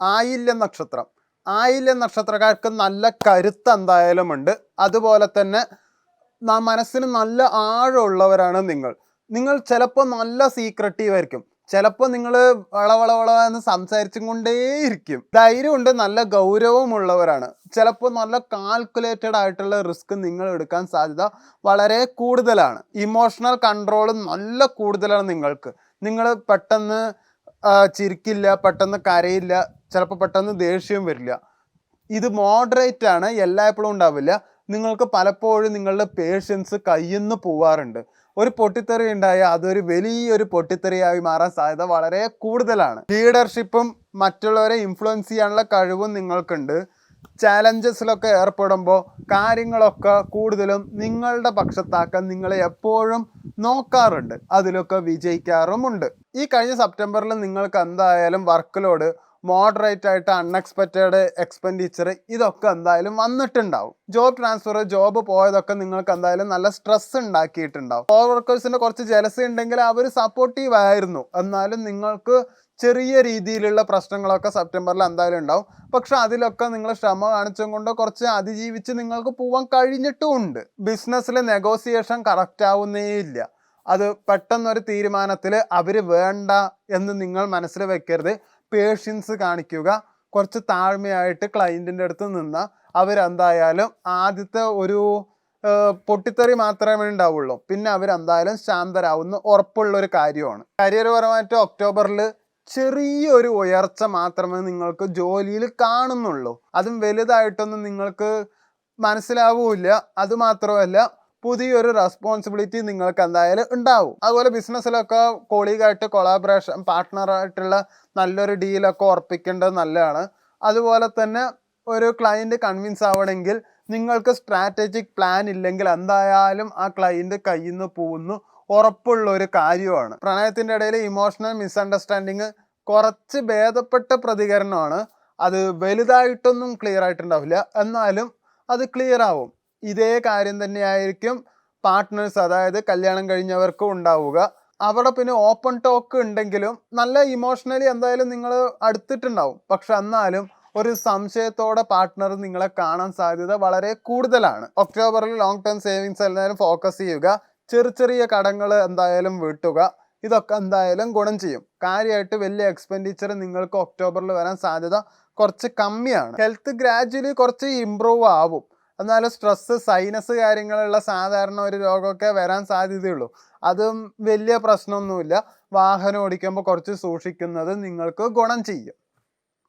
ആയില്യ നക്ഷത്രം. ആയില്യ നക്ഷത്രക്കാർക്ക് നല്ല കരുത്ത് എന്തായാലും ഉണ്ട് അതുപോലെ തന്നെ മനസ്സിന് നല്ല ആഴമുള്ളവരാണ് നിങ്ങൾ. നിങ്ങൾ ചിലപ്പോൾ നല്ല സീക്രട്ടീവ് ആയിരിക്കും. ചിലപ്പോൾ നിങ്ങൾ വളവളവള എന്ന് സംസാരിച്ചും കൊണ്ടേയിരിക്കും. ധൈര്യമുണ്ട് നല്ല ഗൗരവമുള്ളവരാണ്. ചിലപ്പോൾ നല്ല കാൽക്കുലേറ്റഡ് ആയിട്ടുള്ള റിസ്ക് നിങ്ങൾ എടുക്കാൻ സാധ്യത വളരെ കൂടുതലാണ്. ഇമോഷണൽ കൺട്രോൾ നല്ല കൂടുതലാണ് നിങ്ങൾക്ക്. നിങ്ങൾ പെട്ടെന്ന് ചിരിക്കില്ല പെട്ടെന്ന് കരയില്ല ചിലപ്പോൾ പെട്ടെന്ന് ദേഷ്യം വരില്ല. ഇത് മോഡറേറ്റ് ആണ് എല്ലായ്പ്പോഴും ഉണ്ടാവില്ല. നിങ്ങൾക്ക് പലപ്പോഴും നിങ്ങളുടെ പേഷ്യൻസ് കയ്യിൽ നിന്ന് പോവാറുണ്ട്. ഒരു പൊട്ടിത്തെറി ഉണ്ടായാൽ അതൊരു വലിയൊരു പൊട്ടിത്തെറിയായി മാറാൻ സാധ്യത വളരെ കൂടുതലാണ്. ലീഡർഷിപ്പും മറ്റുള്ളവരെ ഇൻഫ്ലുവൻസ് ചെയ്യാനുള്ള കഴിവും നിങ്ങൾക്കുണ്ട്. ചാലഞ്ചസിലൊക്കെ ഏർപ്പെടുമ്പോൾ കാര്യങ്ങളൊക്കെ കൂടുതലും നിങ്ങളുടെ പക്ഷത്താക്കാൻ നിങ്ങളെ എപ്പോഴും നോക്കാറുണ്ട്. അതിലൊക്കെ വിജയിക്കാറുമുണ്ട്. ഈ കഴിഞ്ഞ സെപ്റ്റംബറിൽ നിങ്ങൾക്ക് എന്തായാലും വർക്ക് ലോഡ് മോഡറേറ്റ് ആയിട്ട് അൺഎക്സ്പെക്റ്റഡ് എക്സ്പെൻഡിച്ചർ ഇതൊക്കെ എന്തായാലും വന്നിട്ടുണ്ടാവും. ജോബ് ട്രാൻസ്ഫർ ജോബ് പോയതൊക്കെ നിങ്ങൾക്ക് എന്തായാലും നല്ല സ്ട്രെസ് ഉണ്ടാക്കിയിട്ടുണ്ടാവും. ഓവർ വർക്കേഴ്സിന്റെ കുറച്ച് ജലസി ഉണ്ടെങ്കിൽ അവർ സപ്പോർട്ടീവ് ആയിരുന്നു. എന്നാലും നിങ്ങൾക്ക് ചെറിയ രീതിയിലുള്ള പ്രശ്നങ്ങളൊക്കെ സെപ്റ്റംബറിൽ എന്തായാലും ഉണ്ടാവും. പക്ഷെ അതിലൊക്കെ നിങ്ങൾ ശ്രമ കാണിച്ചും കൊണ്ട് കുറച്ച് അതിജീവിച്ച് നിങ്ങൾക്ക് പോവാൻ കഴിഞ്ഞിട്ടും ഉണ്ട്. ബിസിനസ്സിൽ നെഗോസിയേഷൻ കറക്റ്റ് ആവുന്നേ ഇല്ല. അത് പെട്ടെന്നൊരു തീരുമാനത്തിൽ അവർ വേണ്ട എന്ന് നിങ്ങൾ മനസ്സിൽ വെക്കരുത്. പേഷ്യൻസ് കാണിക്കുക കുറച്ച് താഴ്മയായിട്ട് ക്ലയന്റിന്റെ അടുത്ത് നിന്ന് അവരെന്തായാലും ആദ്യത്തെ ഒരു പൊട്ടിത്തെറി മാത്രമേ ഉണ്ടാവുള്ളൂ. പിന്നെ അവരെന്തായാലും ശാന്തരാവുന്ന ഉറപ്പുള്ള ഒരു കാര്യമാണ്. കരിയർ പരമായിട്ട് ഒക്ടോബറിൽ ചെറിയൊരു ഉയർച്ച മാത്രമേ നിങ്ങൾക്ക് ജോലിയിൽ കാണുന്നുള്ളൂ. അതും വലുതായിട്ടൊന്നും നിങ്ങൾക്ക് മനസ്സിലാവൂല അത് മാത്രമല്ല പുതിയൊരു റെസ്പോൺസിബിലിറ്റി നിങ്ങൾക്ക് എന്തായാലും ഉണ്ടാവും. അതുപോലെ ബിസിനസ്സിലൊക്കെ കോളീഗായിട്ട് കൊളാബറേഷൻ പാർട്ട്ണറായിട്ടുള്ള നല്ലൊരു ഡീലൊക്കെ ഉറപ്പിക്കേണ്ടത് നല്ലതാണ്. അതുപോലെ തന്നെ ഒരു ക്ലയന്റ് കൺവിൻസ് ആവണമെങ്കിൽ നിങ്ങൾക്ക് സ്ട്രാറ്റജിക് പ്ലാൻ ഇല്ലെങ്കിൽ എന്തായാലും ആ ക്ലയന്റ് കയ്യിൽ നിന്ന് പോകുന്നു. ഉറപ്പുള്ള ഒരു കാര്യമാണ്. പ്രണയത്തിന്റെ ഇടയിൽ ഇമോഷണൽ മിസ്അണ്ടർസ്റ്റാൻഡിങ് കുറച്ച് ഭേദപ്പെട്ട പ്രതികരണമാണ്. അത് വലുതായിട്ടൊന്നും ക്ലിയർ ആയിട്ടുണ്ടാവില്ല. എന്നാലും അത് ക്ലിയർ ആവും. ഇതേ കാര്യം തന്നെയായിരിക്കും പാർട്ട്നേഴ്സ് അതായത് കല്യാണം കഴിഞ്ഞവർക്കും ഉണ്ടാവുക. അവിടെ പിന്നെ ഓപ്പൺ ടോക്ക് ഉണ്ടെങ്കിലും നല്ല ഇമോഷണലി എന്തായാലും നിങ്ങൾ അടുത്തിട്ടുണ്ടാവും. പക്ഷെ എന്നാലും ഒരു സംശയത്തോടെ പാർട്ട്ണർ നിങ്ങളെ കാണാൻ സാധ്യത വളരെ കൂടുതലാണ്. ഒക്ടോബറിൽ ലോങ് ടേം സേവിങ്സ് എല്ലാവരും ഫോക്കസ് ചെയ്യുക. ചെറിയ ചെറിയ കടങ്ങൾ എന്തായാലും വീട്ടുക. ഇതൊക്കെ എന്തായാലും ഗുണം ചെയ്യും. കാര്യമായിട്ട് വലിയ എക്സ്പെൻഡിച്ചർ നിങ്ങൾക്ക് ഒക്ടോബറിൽ വരാൻ സാധ്യത കുറച്ച് കമ്മിയാണ്. ഹെൽത്ത് ഗ്രാജുവലി കുറച്ച് ഇമ്പ്രൂവ് ആവും. എന്നാലും സ്ട്രെസ്സ് സൈനസ് കാര്യങ്ങളുള്ള സാധാരണ ഒരു രോഗമൊക്കെ വരാൻ സാധ്യതയുള്ളൂ. അതും വലിയ പ്രശ്നമൊന്നുമില്ല. വാഹനം ഓടിക്കുമ്പോൾ കുറച്ച് സൂക്ഷിക്കുന്നത് നിങ്ങൾക്ക് ഗുണം ചെയ്യും.